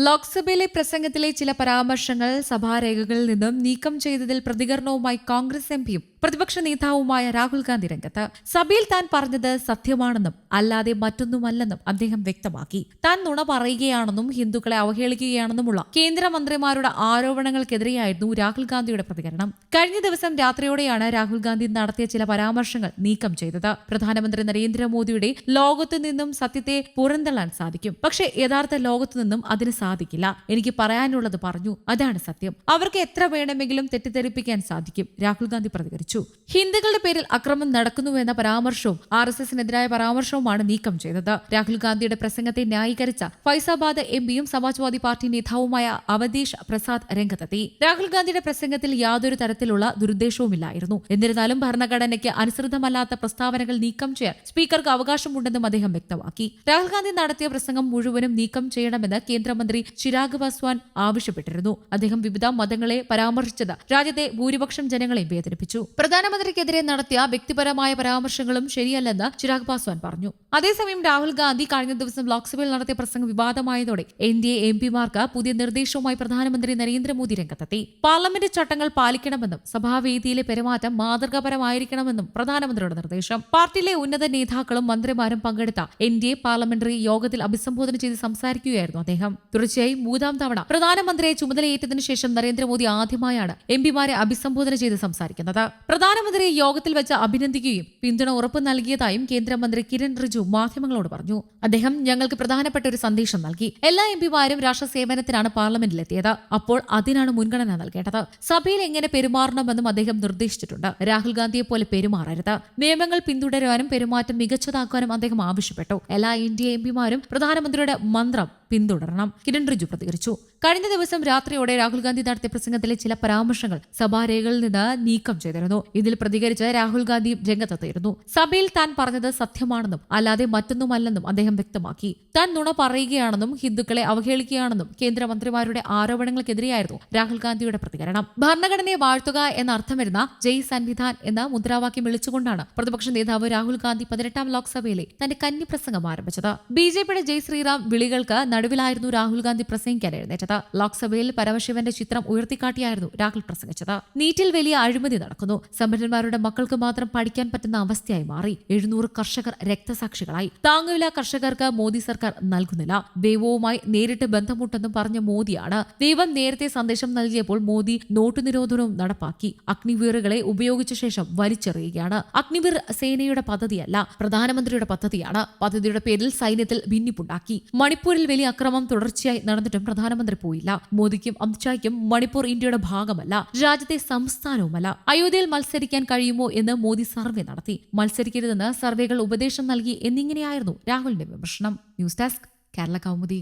ലോക്സഭയിലെ പ്രസംഗത്തിലെ ചില പരാമർശങ്ങൾ സഭാരേഖകളിൽ നിന്നും നീക്കം ചെയ്തതിൽ പ്രതികരണവുമായി കോൺഗ്രസ് എം പിയും പ്രതിപക്ഷ നേതാവുമായ രാഹുൽ ഗാന്ധി രംഗത്ത് സഭയിൽ താൻ പറഞ്ഞത് സത്യമാണെന്നും അല്ലാതെ മറ്റൊന്നുമല്ലെന്നും അദ്ദേഹം വ്യക്തമാക്കി. താൻ നുണ പറയുകയാണെന്നും ഹിന്ദുക്കളെ അവഹേളിക്കുകയാണെന്നുമുള്ള കേന്ദ്രമന്ത്രിമാരുടെ ആരോപണങ്ങൾക്കെതിരെയായിരുന്നു രാഹുൽ ഗാന്ധിയുടെ പ്രതികരണം. കഴിഞ്ഞ ദിവസം രാത്രിയോടെയാണ് രാഹുൽ ഗാന്ധി നടത്തിയ ചില പരാമർശങ്ങൾ നീക്കം ചെയ്തത്. പ്രധാനമന്ത്രി നരേന്ദ്രമോദിയുടെ ലോകത്തു നിന്നും സത്യത്തെ പുറന്തള്ളാൻ സാധിക്കും. പക്ഷേ യഥാർത്ഥ ലോകത്തു നിന്നും അതിന് സാധിക്കില്ല. എനിക്ക് പറയാനുള്ളത് പറഞ്ഞു. അതാണ് സത്യം. അവർക്ക് എത്ര വേണമെങ്കിലും തെറ്റിദ്ധരിപ്പിക്കാൻ സാധിക്കും. രാഹുൽ ഗാന്ധി പ്രതികരിച്ചു. ഹിന്ദുക്കളുടെ പേരിൽ അക്രമം നടക്കുന്നുവെന്ന പരാമർശവും ആർ എസ് എസിനെതിരായ പരാമർശവുമാണ് നീക്കം ചെയ്തത്. രാഹുൽ ഗാന്ധിയുടെ പ്രസംഗത്തെ ന്യായീകരിച്ച ഫൈസാബാദ് എം പിയും സമാജ്വാദി പാർട്ടി നേതാവുമായ അവധീഷ് പ്രസാദ് രംഗത്തെത്തി. രാഹുൽ ഗാന്ധിയുടെ പ്രസംഗത്തിൽ യാതൊരു തരത്തിലുള്ള ദുരുദ്ദേശവുമില്ലായിരുന്നു. എന്നിരുന്നാലും ഭരണഘടനയ്ക്ക് അനുസൃതമല്ലാത്ത പ്രസ്താവനകൾ നീക്കം ചെയ്യാൻ സ്പീക്കർക്ക് അവകാശമുണ്ടെന്നും അദ്ദേഹം വ്യക്തമാക്കി. രാഹുൽ ഗാന്ധി നടത്തിയ പ്രസംഗം മുഴുവനും നീക്കം ചെയ്യണമെന്ന് കേന്ദ്രമന്ത്രി ചിരാഗ് പാസ്വാൻ ആവശ്യപ്പെട്ടിരുന്നു. അദ്ദേഹം വിവിധ മതങ്ങളെ പരാമർശിച്ചത് രാജ്യത്തെ ഭൂരിപക്ഷം ജനങ്ങളെ വേദനിപ്പിച്ചു. പ്രധാനമന്ത്രിക്കെതിരെ നടത്തിയ വ്യക്തിപരമായ പരാമർശങ്ങളും ശരിയല്ലെന്ന് ചിരാഗ് പാസ്വാൻ പറഞ്ഞു. അതേസമയം രാഹുൽ ഗാന്ധി കഴിഞ്ഞ ദിവസം ലോക്സഭയിൽ നടത്തിയ പ്രസംഗം വിവാദമായതോടെ എൻ ഡി എ എം പിമാർക്ക് പുതിയ നിർദ്ദേശവുമായി പ്രധാനമന്ത്രി നരേന്ദ്രമോദി രംഗത്തെത്തി. പാർലമെന്റ് ചട്ടങ്ങൾ പാലിക്കണമെന്നും സഭാവേദിയിലെ പെരുമാറ്റം മാതൃകാപരമായിരിക്കണമെന്നും പ്രധാനമന്ത്രിയുടെ നിർദ്ദേശം. പാർട്ടിയിലെ ഉന്നത നേതാക്കളും മന്ത്രിമാരും പങ്കെടുത്ത എൻ ഡി എ പാർലമെന്ററി യോഗത്തിൽ അഭിസംബോധന ചെയ്ത് സംസാരിക്കുകയായിരുന്നു അദ്ദേഹം. തുടർച്ചയായി മൂന്നാം തവണ പ്രധാനമന്ത്രിയെ ചുമതലയേറ്റതിനു ശേഷം നരേന്ദ്രമോദി ആദ്യമായാണ് എം പിമാരെ അഭിസംബോധന ചെയ്ത് സംസാരിക്കുന്നത്. പ്രധാനമന്ത്രിയെ യോഗത്തിൽ വെച്ച് അഭിനന്ദിക്കുകയും പിന്തുണ ഉറപ്പ് നൽകിയതായും കേന്ദ്രമന്ത്രി കിരൺ റിജു മാധ്യമങ്ങളോട് പറഞ്ഞു. അദ്ദേഹം ഞങ്ങൾക്ക് പ്രധാനപ്പെട്ട ഒരു സന്ദേശം നൽകി. എല്ലാ എം പിമാരും രാഷ്ട്രസേവനത്തിനാണ് പാർലമെന്റിലെത്തിയത്. അപ്പോൾ അതിനാണ് മുൻഗണന നൽകേണ്ടത്. സഭയിൽ എങ്ങനെ പെരുമാറണമെന്നും അദ്ദേഹം നിർദ്ദേശിച്ചിട്ടുണ്ട്. രാഹുൽ ഗാന്ധിയെ പോലെ പെരുമാറരുത്. നിയമങ്ങൾ പിന്തുടരാനും പെരുമാറ്റം മികച്ചതാക്കാനും അദ്ദേഹം ആവശ്യപ്പെട്ടു. എല്ലാ ഇന്ത്യ എം പിമാരും പ്രധാനമന്ത്രിയുടെ മന്ത്രം പിന്തുടരണം. കിരൺ റിജു പ്രതികരിച്ചു. കഴിഞ്ഞ ദിവസം രാത്രിയോടെ രാഹുൽ ഗാന്ധി നടത്തിയ പ്രസംഗത്തിലെ ചില പരാമർശങ്ങൾ സഭാരേഖകളിൽ നിന്ന് നീക്കം ചെയ്തിരുന്നു. ഇതിൽ പ്രതികരിച്ച് രാഹുൽ ഗാന്ധി രംഗത്തെത്തിയിരുന്നു. സഭയിൽ താൻ പറഞ്ഞത് സത്യമാണെന്നും അല്ലാതെ മറ്റൊന്നുമല്ലെന്നും അദ്ദേഹം വ്യക്തമാക്കി. താൻ നുണ പറയുകയാണെന്നും ഹിന്ദുക്കളെ അവഹേളിക്കുകയാണെന്നും കേന്ദ്രമന്ത്രിമാരുടെ ആരോപണങ്ങൾക്കെതിരെയായിരുന്നു രാഹുൽ ഗാന്ധിയുടെ പ്രതികരണം. ഭരണഘടനയെ വാഴ്ത്തുക എന്ന അർത്ഥം വരുന്ന ജയ് സൻവിധാൻ എന്ന മുദ്രാവാക്യം വിളിച്ചുകൊണ്ടാണ് പ്രതിപക്ഷ നേതാവ് രാഹുൽ ഗാന്ധി പതിനെട്ടാം ലോക്സഭയിലെ തന്റെ കന്നി പ്രസംഗം ആരംഭിച്ചത്. ബിജെപിയുടെ ജയ് ശ്രീറാം വിളികൾക്ക് നടുവിലായിരുന്നു രാഹുൽ ഗാന്ധി പ്രസംഗിക്കാൻ എഴുന്നേറ്റത്. ലോക്സഭയിൽ പരമശിവന്റെ ചിത്രം ഉയർത്തിക്കാട്ടിയായിരുന്നു രാഹുൽ പ്രസംഗിച്ചത്. നീറ്റിൽ വലിയ അഴിമതി നടക്കുന്നു. സമ്പന്നന്മാരുടെ മക്കൾക്ക് മാത്രം പഠിക്കാൻ പറ്റുന്ന അവസ്ഥയായി മാറി. എഴുന്നൂറ് കർഷകർ രക്തസാക്ഷികളായി. താങ്ങുവില കർഷകർക്ക് മോദി സർക്കാർ നൽകുന്നില്ല. ദൈവവുമായി നേരിട്ട് ബന്ധമുട്ടെന്നും പറഞ്ഞ മോദിയാണ്. ദൈവം നേരത്തെ സന്ദേശം നൽകിയപ്പോൾ മോദി നോട്ടു നിരോധനവും നടപ്പാക്കി. അഗ്നിവീറുകളെ ഉപയോഗിച്ച ശേഷം വലിച്ചെറിയുകയാണ്. അഗ്നിവീർ സേനയുടെ പദ്ധതിയല്ല പ്രധാനമന്ത്രിയുടെ പദ്ധതിയാണ്. പദ്ധതിയുടെ പേരിൽ സൈന്യത്തിൽ ഭിന്നിപ്പുണ്ടാക്കി. മണിപ്പൂരിൽ വലിയ അക്രമം തുടർച്ചയായി നടന്നിട്ടും പ്രധാനമന്ത്രി പോയില്ല. മോദിക്കും അമിത്ഷായ്ക്കും മണിപ്പൂർ ഇന്ത്യയുടെ ഭാഗമല്ല. രാജ്യത്തെ സംസ്ഥാനവുമല്ല. അയോധ്യയിൽ മത്സരിക്കാൻ കഴിയുമോ എന്ന് മോദി സർവേ നടത്തി. മത്സരിക്കരുതെന്ന് സർവേകൾ ഉപദേശം നൽകി എന്നിങ്ങനെയായിരുന്നു രാഹുലിന്റെ വിമർശനം. News desk Kerala Kaumudi.